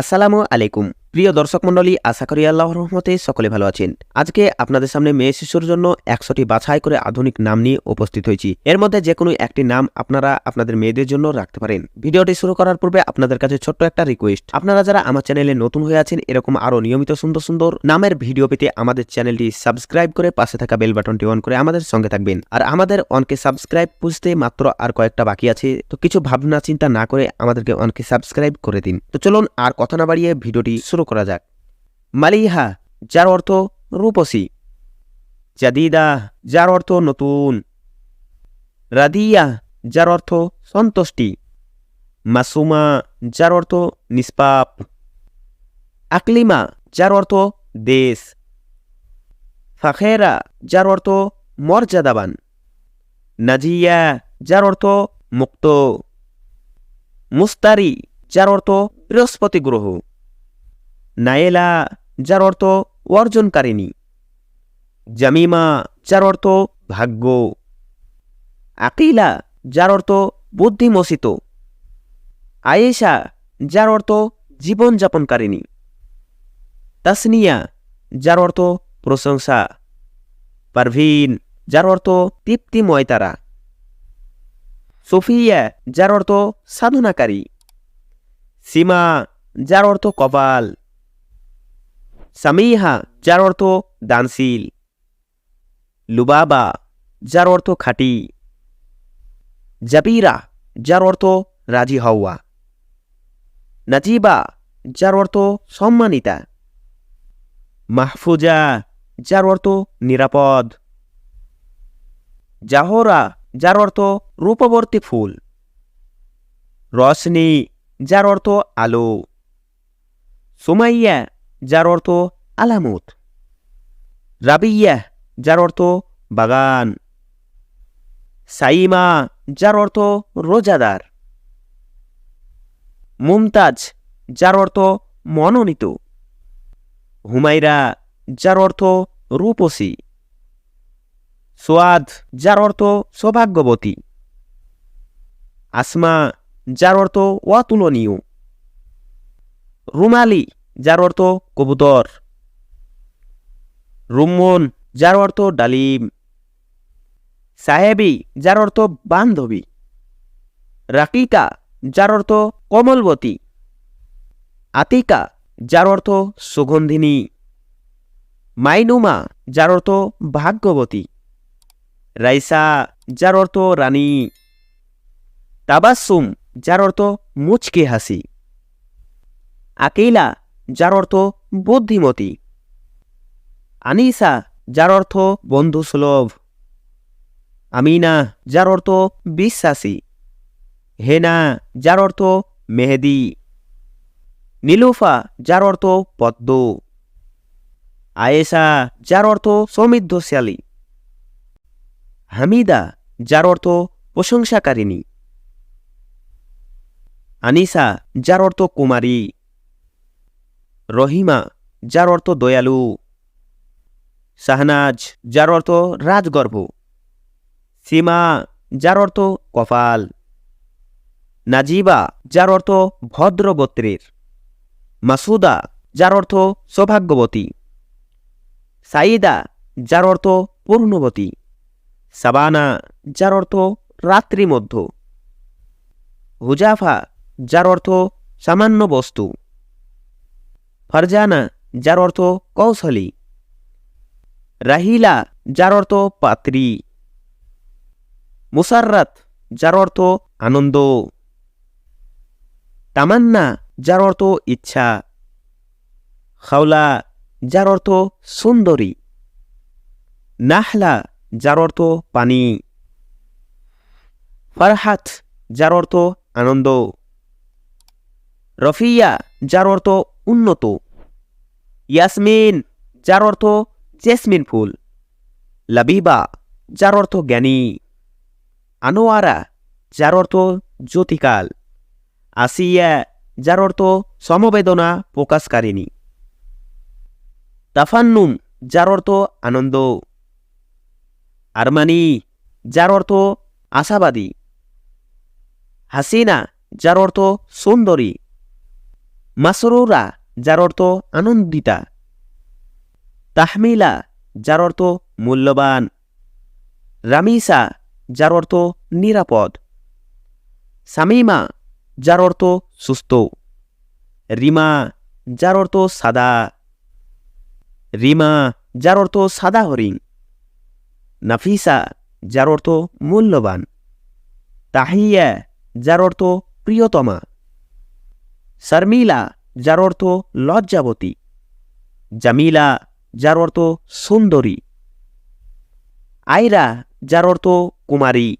আসসালামু আলাইকুম। প্রিয় দর্শক মণ্ডলী, আশা করি আল্লাহর রহমতে সকলে ভালো আছেন। আজকে আপনাদের সামনে মেয়ে শিশুর জন্য একশোটি বাছাই করে আধুনিক নাম নিয়ে উপস্থিত হয়েছি। এর মধ্যে যে কোনো একটি নাম আপনারা আপনাদের মেয়েদের জন্য রাখতে পারেন। ভিডিওটি শুরু করার পূর্বে আপনাদের কাছে ছোট্ট একটা রিকোয়েস্ট আপনারা যারা আমার চ্যানেলে নতুন হয়ে আছেন, এরকম আরও নিয়মিত সুন্দর সুন্দর নামের ভিডিও পেতে আমাদের চ্যানেলটি সাবস্ক্রাইব করে পাশে থাকা বেল বাটনটি অন করে আমাদের সঙ্গে থাকবেন। আর আমাদের অনকে সাবস্ক্রাইব বুঝতে মাত্র আর কয়েকটা বাকি আছে, তো কিছু ভাবনা চিন্তা না করে আমাদেরকে অনকে সাবস্ক্রাইব করে দিন। তো চলুন আর কথা না বাড়িয়ে ভিডিওটি শুরু করা যাক। মালিহা, যার অর্থ রূপসী। জাদিদা, যার অর্থ নতুন। রাদিয়া, যার অর্থ সন্তুষ্টি। মাসুমা, যার অর্থ নিষ্পাপ। আকলিমা, যার অর্থ দেশ। ফাখেরা, যার অর্থ মর্যাদাবান। নাজিয়া, যার অর্থ মুক্ত। মুস্তারি, যার অর্থ বৃহস্পতি গ্রহ নায়েলা, যার অর্থ অর্জনকারিণী। জামিমা, যার অর্থ ভাগ্য। আকিলা, যার অর্থ বুদ্ধিমসিত আয়েশা, যার অর্থ জীবনযাপনকারিণী। তাসনিয়া, যার অর্থ প্রশংসা। পারভিন, যার অর্থ তৃপ্তিময় তারা সোফিয়া, যার অর্থ সাধনাকারী। সীমা, যার অর্থ কপাল। সামিহা যার অর্থ দানশীল লুবাবা যার অর্থ খাঁটি জাবিরা যার অর্থ রাজি হওয়া নাজিবা যার অর্থ সম্মানিতা মাহফুজা যার অর্থ নিরাপদ জাহরা যার অর্থ রূপবর্তী ফুল রশনি যার অর্থ আলো সুমাইয়া যার অর্থ আলামত। রাবিয়া, যার অর্থ বাগান। সাইমা, যার অর্থ রোজাদার। মুমতাজ, যার অর্থ মনোনীত। হুমাইরা যার অর্থ রূপসী। সোয়াদ, যার অর্থ সৌভাগ্যবতী। আসমা, যার অর্থ অতুলনীয়। রুমালি যার অর্থ কবুতর। রুম্মন যার অর্থ ডালিম। সাহেবি, যার অর্থ বান্ধবী। রাকিকা, যার অর্থ কমলবতী। আতিকা, যার অর্থ সুগন্ধিনী। মাইনুমা, যার অর্থ ভাগ্যবতী। রাইসা, যার অর্থ রানী। তাবাসুম যার অর্থ মুচকে হাসি। আকিলা যার অর্থ বুদ্ধিমতী। আনিসা, যার অর্থ বন্ধু সুলভ আমিনা, যার অর্থ বিশ্বাসী। হেনা, যার অর্থ মেহেদি। নীলুফা, যার অর্থ পদ্ম। আয়েশা, যার অর্থ সমৃদ্ধশালী। হামিদা, যার অর্থ প্রশংসাকারিণী। আনিসা, যার অর্থ কুমারী। রহিমা, যার অর্থ দয়ালু। শাহনাজ, যার অর্থ রাজগর্ভ সীমা, যার অর্থ কপাল। নাজিবা, যার অর্থ ভদ্র গোত্রের মাসুদা, যার অর্থ সৌভাগ্যবতী। সাইদা, যার অর্থ পূর্ণবতী। সাবানা, যার অর্থ রাত্রিমধ্য। হুজাফা, যার অর্থ সামান্য বস্তু। ফারজানা, যার অর্থ কৌশলী। রাহিলা, যার অর্থ পাত্রী। মুসাররাত, যার অর্থ আনন্দ। তামান্না, যার অর্থ ইচ্ছা। খাওলা, যার অর্থ সুন্দরী। নাহলা, যার অর্থ পানি। ফারহাত, যার অর্থ আনন্দ। রফিয়া, যার অর্থ উন্নত। ইয়াসমিন, যার অর্থ জেসমিন ফুল। লাবিবা, যার অর্থ জ্ঞানী। আনোয়ারা, যার অর্থ জ্যোতিকাল। আসিয়া, যার অর্থ সমবেদনা প্রকাশকারিণী। তাফান্নুম যার অর্থ আনন্দ। আরমানি, যার অর্থ আশাবাদী। হাসিনা, যার অর্থ সুন্দরী। মাসরুরা যার অর্থ আনন্দিতা। তাহমিলা, যার অর্থ মূল্যবান। রামিসা, যার অর্থ নিরাপদ। সামিমা, যার অর্থ সুস্থ। রিমা, যার অর্থ সাদা। রিমা, যার অর্থ সাদা হরিণ। নাফিসা, যার অর্থ মূল্যবান। তাহিয়া, যার অর্থ প্রিয়তমা। শর্মিলা যার অর্থ লজ্জাবতী। জামিলা, যার অর্থ সুন্দরী। আয়রা, যার অর্থ কুমারী।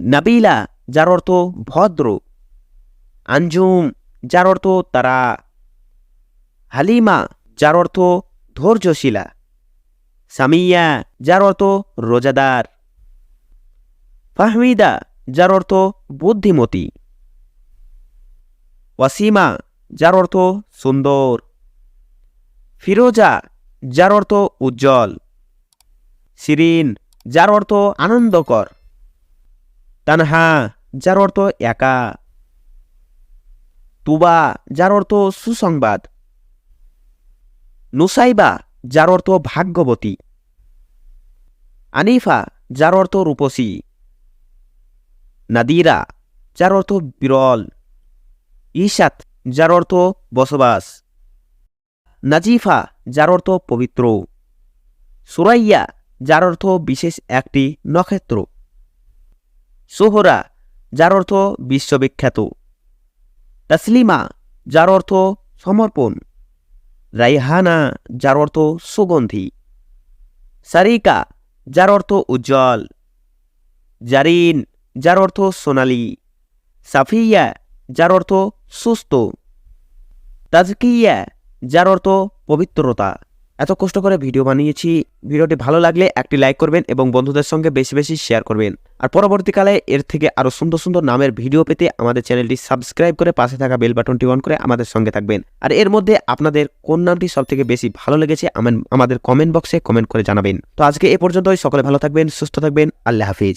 নাবিলা, যার অর্থ ভদ্র। আঞ্জুম, যার অর্থ তারা। হালিমা, যার অর্থ ধৈর্যশীলা। সামিয়া, যার অর্থ রোজাদার। ফাহমিদা, যার অর্থ বুদ্ধিমতী। ওয়াসিমা যার অর্থ সুন্দর ফিরোজা যার অর্থ উজ্জ্বল শিরিন যার অর্থ আনন্দকর তানহা যার অর্থ একা তুবা যার অর্থ সুসংবাদ নুসাইবা যার অর্থ ভাগ্যবতী আনিফা যার অর্থ রূপসী নাদিরা যার অর্থ বিরল ঈশাত, যার অর্থ বসবাস। নাজিফা, যার অর্থ পবিত্র। সুরাইয়া, যার অর্থ বিশেষ একটি নক্ষত্র। সোহরা, যার অর্থ বিশ্ববিখ্যাত। তাসলিমা, যার অর্থ সমর্পণ। রাইহানা, যার অর্থ সুগন্ধি। সারিকা, যার অর্থ উজ্জ্বল। জারিন, যার অর্থ সোনালি। সাফিয়া যার অর্থ সুস্থ। তাজকিয়া যার অর্থ পবিত্রতা। এত কষ্ট করে ভিডিও বানিয়েছি। ভিডিওটি ভালো লাগলে একটি লাইক করবেন এবং বন্ধুদের সঙ্গে বেশি বেশি শেয়ার করবেন। আর পরবর্তীকালে এর থেকে আরও সুন্দর সুন্দর নামের ভিডিও পেতে আমাদের চ্যানেলটি সাবস্ক্রাইব করে পাশে থাকা বেল বাটনটি অন করে আমাদের সঙ্গে থাকবেন। আর এর মধ্যে আপনাদের কোন নামটি সব থেকে বেশি ভালো লেগেছে আমাদের কমেন্ট বক্সে কমেন্ট করে জানাবেন। তো আজকে এ পর্যন্তই। সকলে ভালো থাকবেন, সুস্থ থাকবেন। আল্লাহ হাফিজ।